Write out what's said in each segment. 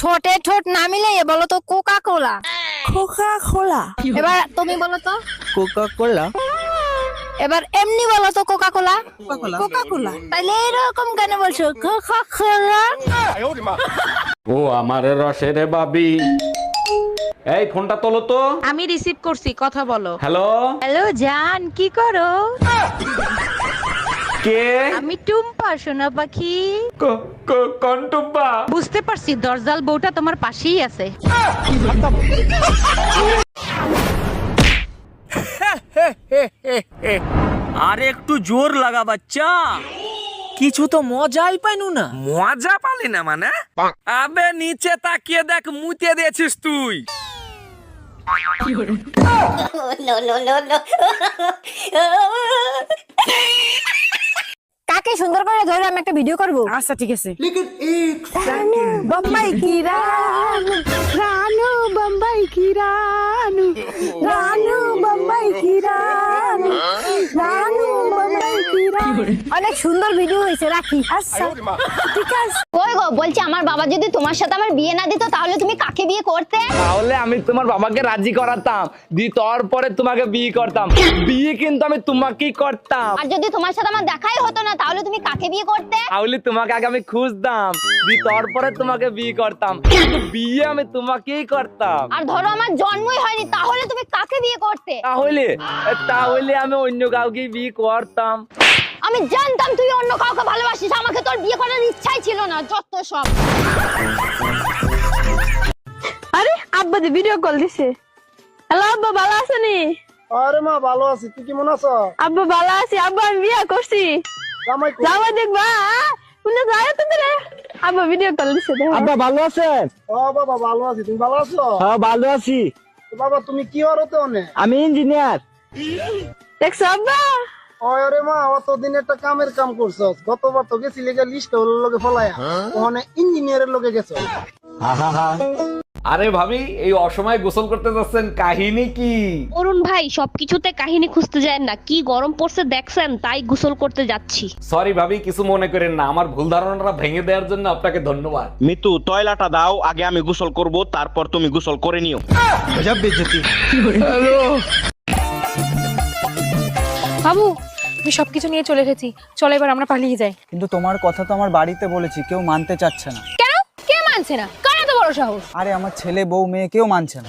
ঠোঁটে ঠোঁট না মিলে বলো তো কোকা কোলা কোকা কোলা এবার তুমি বলো তো। কোকা কোলা এবার এমনি বলো তো কোকা কোলা কোকা কোলা তাইলে এরকম কেন বলছো? কোকা কোলা ও আমার রসের বাবি। এই ফোনটা তোলো তো। আমি রিসিভ করছি কথা বলো। হ্যালো হ্যালো জান কি করো? কে? আমি টুম্পা সোনা পাখি। ক- ক- কন্টুব্বা বুঝতে পারছি দরজাল বউটা তোমার পাশেই আছে। আরে একটু জোর লাগা বাচ্চা। কিছু তো মজাই পাইনু না। মজা পালি না মানে? আবে নিচে তাকিয়ে দেখ মুতে দিয়েছিস তুই। কাকে সুন্দর করে ধরে আমি একটা ভিডিও করব। আচ্ছা ঠিক আছে। বোম্বাই কি রানু? রানু বোম্বাই কি রানু? অনেক সুন্দর ভিডিও হয়েছে রাখি। আচ্ছা ঠিক আছে। ওই গো বলছি আমার বাবা যদি তোমার সাথে আমার বিয়ে না দিত তাহলে তুমি কাকে বিয়ে করতে? তাহলে আমি তোমার বাবাকে রাজি করাতাম। দি তারপরে তোমাকে বিয়ে করতাম। বিয়ে কিন্তু আমি তোমাকেই করতাম। আর যদি তোমার সাথে আমার দেখাই হতো না তাহলে তুমি কাকে বিয়ে করতে? তাহলে তোমাকে আগে আমি খুঁজতাম। দি তারপরে তোমাকে বিয়ে করতাম। কিন্তু বিয়ে আমি তোমাকেই করতাম। আর ধরো আমার জন্মই হয়নি তাহলে তুমি কাকে বিয়ে করতে? তাহলে তাহলে আমি অন্য কাউকে বিয়ে করতাম। আমি জানতাম তুই অন্য কাউকে ভালোবাসিস আমাকে তোর বিয়ে করার ইচ্ছাই ছিল না যত সব। আরে আব্বা যে ভিডিও কল দিছে। হ্যালো আব্বা ভালো আছেনি আরে মা ভালো আছি। তুই কেমন আছো? আব্বা ভালো আছি। আব্বা আমি বিয়ে করছি। জামাই দেখবা শুনে যায় তো রে আব্বা ভিডিও কল দিছে দেখো। আব্বা ভালো আছেন? ও বাবা ভালো আছি। তুমি ভালো আছো? হ্যাঁ ভালো আছি। তো বাবা তুমি কি হতে অনে আমি ইঞ্জিনিয়ার। দেখছ আব্বা? আরে মা অতদিন একটা কামের কাম করছস। গতবার তো গেছি লেগে লিস্ট হলো লগে ফলায়া। ওখানে ইঞ্জিনিয়ারের লগে গেছো। আরে ভাবি এই অসময়ে গোসল করতে যাচ্ছেন কাহিনী কি? অরুণ ভাই সবকিছুতে কাহিনী খুঁজতে যায় না। কি গরম পড়ছে দেখছেন তাই গোসল করতে যাচ্ছি। সরি ভাবি কিছু মনে করেন না। আমার ভুল ধারণাটা ভেঙে দেওয়ার জন্য আপনাকে ধন্যবাদ। মিতু তয়লাটা দাও আগে আমি গোসল করব তারপর তুমি গোসল করে নিও। বাবু আমি সবকিছু নিয়ে চলে এসেছি। চলো এবার আমরা পালিয়ে যাই। কিন্তু তোমার কথা তো আমার বাড়িতে বলেছি কেউ মানতে চাচ্ছে না। কেন? কে মানছে না? কারা তো বড় সাহস? আরে আমার ছেলে বউ মেয়ে কেউ মানছে না।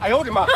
哎呦我的妈！